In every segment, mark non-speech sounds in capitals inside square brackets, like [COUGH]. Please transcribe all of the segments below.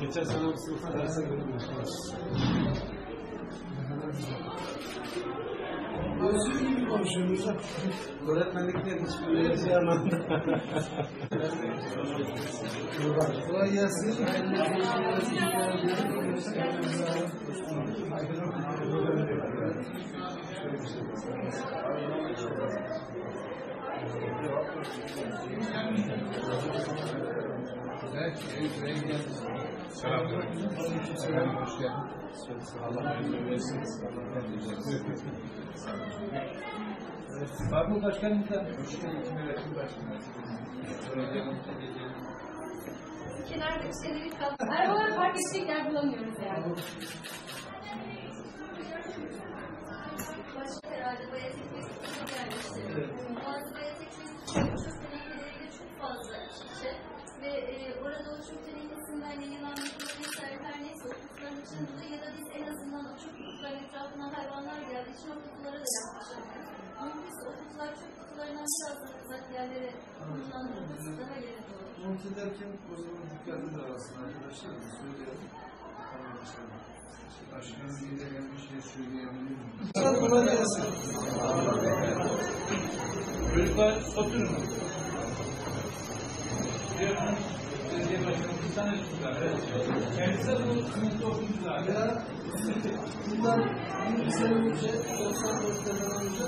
Geçen sene bu sınıfta derse girdim. Özür gibi konuşuyoruz hocam. Öğretmenliklerin hiçbir şey anlamda. Kolay gelsin. Var mı başkanımızda? Eğitim öğretim başkanı. Kenarda üstelik kaldı. Arabaları park edecek yer bulamıyoruz yani. Çöp kutuların etrafından hayvanlar geldiği için o kutulara da yaklaşamıyoruz. Mümkünse o kutular çöp kutularından biraz daha uzak yerlere konumlandırılması daha yerinde olur. Monte ederken o zaman dikkatli davransın arkadaşlar. Söyleyelim. Başkanım bir de bir şey söyleyebilir miyim? Kolay gelsin. Çocuklar oturun. Diyorsunuz, belediye başkanı bir tane çocuklar. Kendisi bu sınıfta bir sene önce, 94'te falan önce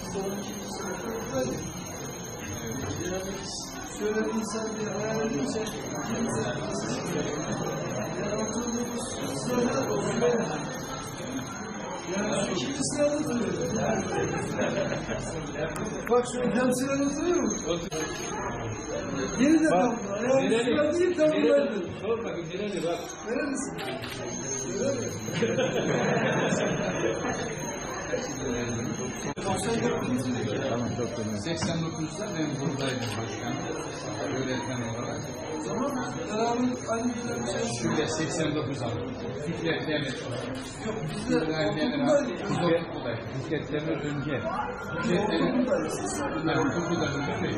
biz de 12. sınıfta buradaydık. Yani şöyle bir bir hayal edince kimse nasıl çıkıyor? Yani oturduğumuz sırada o süre yani oturuyor. Bak şu hem sırada oturuyor mu? Yeni de tam. Yani sıra değil buradaydı. Sor bakayım nereli bak. Nerelisin? Mi? [LAUGHS] 89'da ben buradaydım başkanım. Öğretmen olarak. Zaman şey Şöyle 89 aldım. Fikret Demir. Yok biz de okuldaydık. Fikret Demir önce. Fikret Demir. Bunlar okulda önce mi?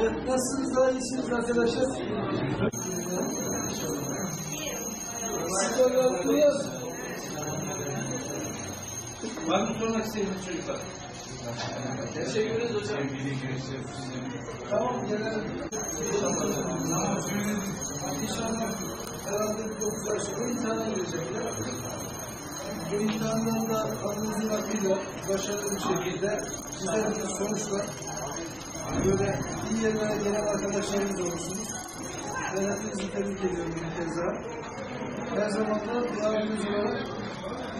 Evet, nasılsınız? Daha iyisiniz arkadaşlar? De rahatlıyoruz. Var mı sormak istediğiniz çocuklar? Teşekkür ederiz hocam. Tamam, gelelim. İnşallah. Herhalde 9 ay sonra imtihana girecekler. Bu imtihandan da adınızın adıyla başarılı bir şekilde güzel bir sonuçla böyle iyi yerlere gelen arkadaşlarımız olursunuz. Ben hepinizi tebrik ediyorum bir kez daha. Her zaman da bir abimiz olarak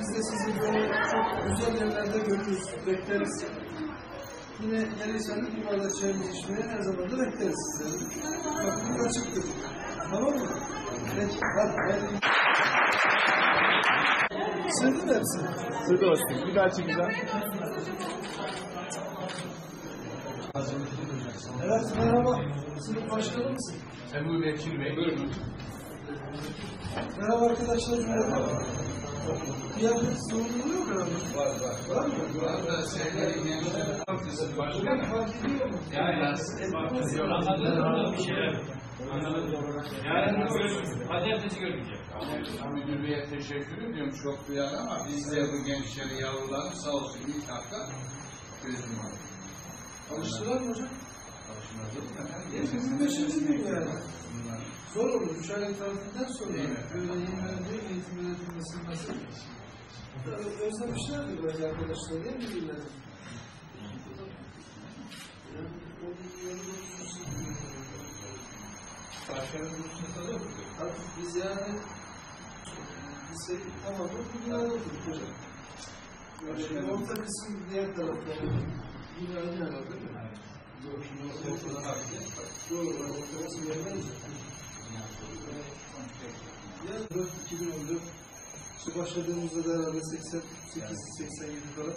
biz de sizi böyle çok güzel yerlerde görürüz, bekleriz. Yine gelirseniz bu arada çayımızı içmeye her zaman da bekleriz sizleri. Kapımız açıktır. Tamam mı? Peki, hadi. hadi. Sevdin mi hepsini? Siz de olsun. Bir daha çekeceğim. Evet, merhaba. Sınıf başkanı mısın? Ebu Bekir Bey. Buyurun. Merhaba arkadaşlar, merhaba. Kıyafet sorumluluğu yok herhalde. Var var. Var mı? Bu arada sevgili gençler. Haklısın Bak, başkanım. fark ediyor mu? Yani anladım bir şeyler. Anladım. Yarın görüşürüz. Pazartesi görüşeceğiz. Müdür Bey'e teşekkür ediyorum. Çok duyarlı ama biz de bu gençleri yavrularını sağ olsun ilk hafta gözüm var. Alıştılar mı hocam? Hepimizin beşinci gün yani. Aylık tatilden sonra Değil mi? böyle yenilendiği eğitim öğretilmesi nasıl? Özlemişlerdir belki arkadaşlar değil mi birbirlerini? Yani o bir da okudu. Artık biz yani liseyi tamamen bugün anladık hocam. Yani orta kısım diğer tarafta. Aynı herhalde değil mi? Doğru. Şimdi ortadan bakacağız. Doğru, orta kısım yerdeyiz. Ya 4 2014 işte başladığımızda da herhalde 88 87 falan.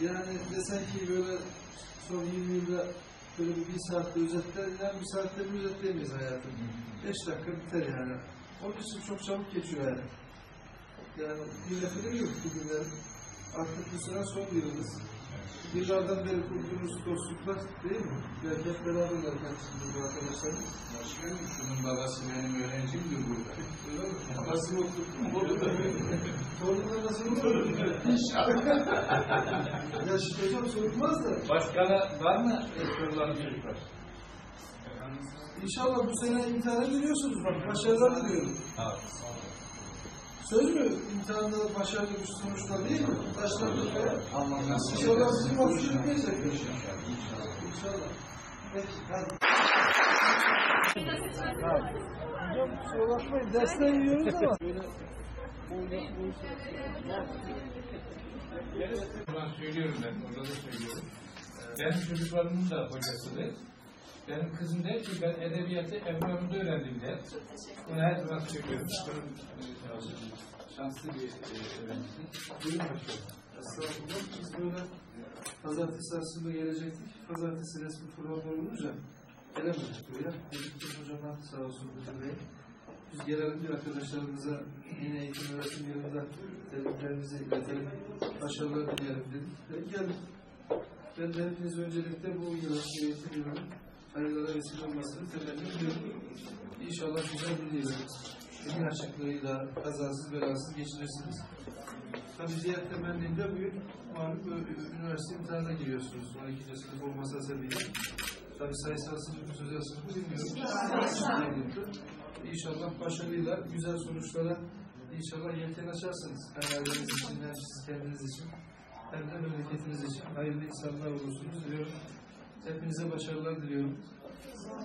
Yani desen ki böyle son 20 yılda böyle bir, bir saatte özetler, yani bir saatte bir özetleyemeyiz hayatım. 5 dakika biter yani. Onun için çok çabuk geçiyor yani. Yani bir lafı yok bugünlerin. Artık bu sene son yılımız. Yıllardan beri kurduğumuz dostluklar değil mi? Belki hep beraberler kendisinde bu arkadaşlarım. Başkanım şunun babası benim öğrencimdi burada. Öyle mi? Nasıl okudun? Orada da Torunlar nasıl olur? İnşallah. ya şimdi hocam sorulmaz da. Başka var mı soruların çocuklar? İnşallah bu sene imtihana giriyorsunuz bak. Başarılar diliyorum. Söz mü? İmtihanda başarılı bir sonuçlar değil mi? Allah nasip İnşallah sizi mahcup etmeyecek. İnşallah. Peki. Hadi. Hocam kusura bakmayın. Dersten yiyoruz ama. Ben söylüyorum ben, orada da söylüyorum. Benim çocuklarımın da hocasıdır. Benim kızım der ki ben edebiyatı Emre'mde öğrendim der. Bunu her zaman söylüyorum. Şanslı bir e, öğrencidir. Buyurun başkanım. Estağfurullah. Biz böyle pazartesi aslında gelecektik. Pazartesi resmi program olunca gelemedik buraya. Dedik hocama sağ olsun müdür bey. Biz gelelim diye arkadaşlarımıza yine eğitim öğretim yılında tebriklerimizi iletelim. Başarılar dileyelim dedik. Ve geldik. Ben de hepiniz öncelikle bu yılın eğitim yılının hayırlara vesile olmasını temenni ediyorum. İnşallah güzel bir yıl. Gün açıklığıyla kazasız belasız geçirirsiniz. Tabii diğer temennim de bugün malum üniversite imtihanına giriyorsunuz. 12. sınıf olmasa sebebiyle. Tabii sayısal sınıfı, sözel sınıfı bilmiyorum. İnşallah başarıyla, güzel sonuçlara inşallah yelken açarsınız. Hem aileniz için, hem siz kendiniz için, hem de memleketiniz için hayırlı insanlar olursunuz diliyorum. Hepinize başarılar diliyorum.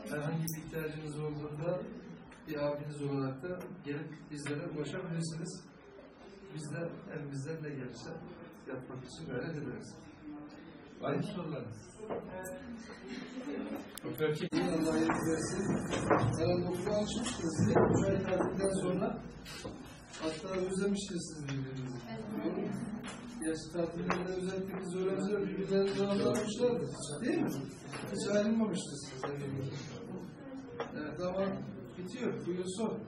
Herhangi bir ihtiyacınız olduğunda bir abiniz olarak da gelip bizlere ulaşabilirsiniz. Biz de elimizden ne gelirse yapmak için gayret ederiz. Var mı sorularınız? Doktor Kim? Allah izin versin. Herhalde okulu açmıştınız mi? Üç ay tatilden sonra hatta özlemiştiniz siz birbirinizi. Mu? Yaş tatillerinde özellikle biz öğrenciler birbirlerini zorlanmışlardı. Değil mi? Hiç ayrılmamıştınız. Evet ama bitiyor. Bu yıl son.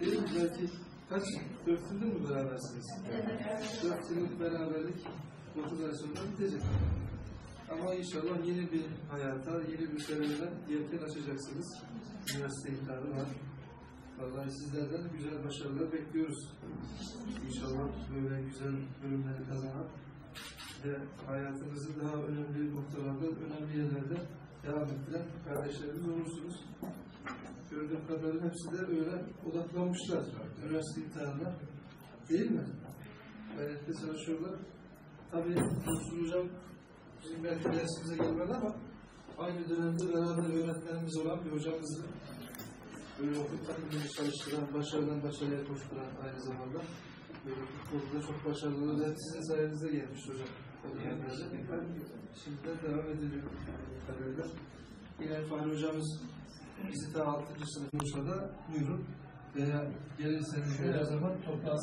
Değil mi? Belki kaç? Dört yıldır mı berabersiniz? Dört yıllık beraberlik dokuz ay sonra bitecek. Ama inşallah yeni bir hayata, yeni bir serüvene yelken açacaksınız. Üniversite imtihanı var. Vallahi sizlerden de güzel başarılar bekliyoruz. İnşallah böyle güzel bölümleri kazanan ve hayatınızı daha önemli noktalarda, önemli yerlerde devam ettiren kardeşlerimiz olursunuz. Gördüğüm kadarıyla hepsi de öyle odaklanmışlar üniversite imtihanına. Değil mi? Gayretle çalışıyorlar. Tabii Dursun Hocam bizim belki dersimize gelmedi ama aynı dönemde beraber öğretmenimiz olan bir hocamızdı. Böyle okul takımını çalıştıran, başarıdan başarıya koşturan aynı zamanda. Böyle futbolda çok başarılı. Hep sizin sayenizde gelmiş hocam. Şimdi de devam ediliyor. Kadarıyla. Yine Fahri hocamız bizi daha 6. sınıf Bursa'da buyurun. Veya gelirseniz her zaman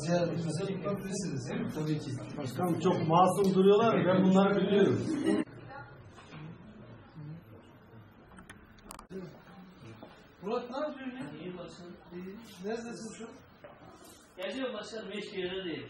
ziyaretimize bulunabilirsiniz. Tabii ki. Başkanım çok masum duruyorlar. Ben bunları biliyorum. Murat ne yapıyorsun ya? İyi başkanım. Neredesin şu? Geliyor başkanım hiçbir yere değil.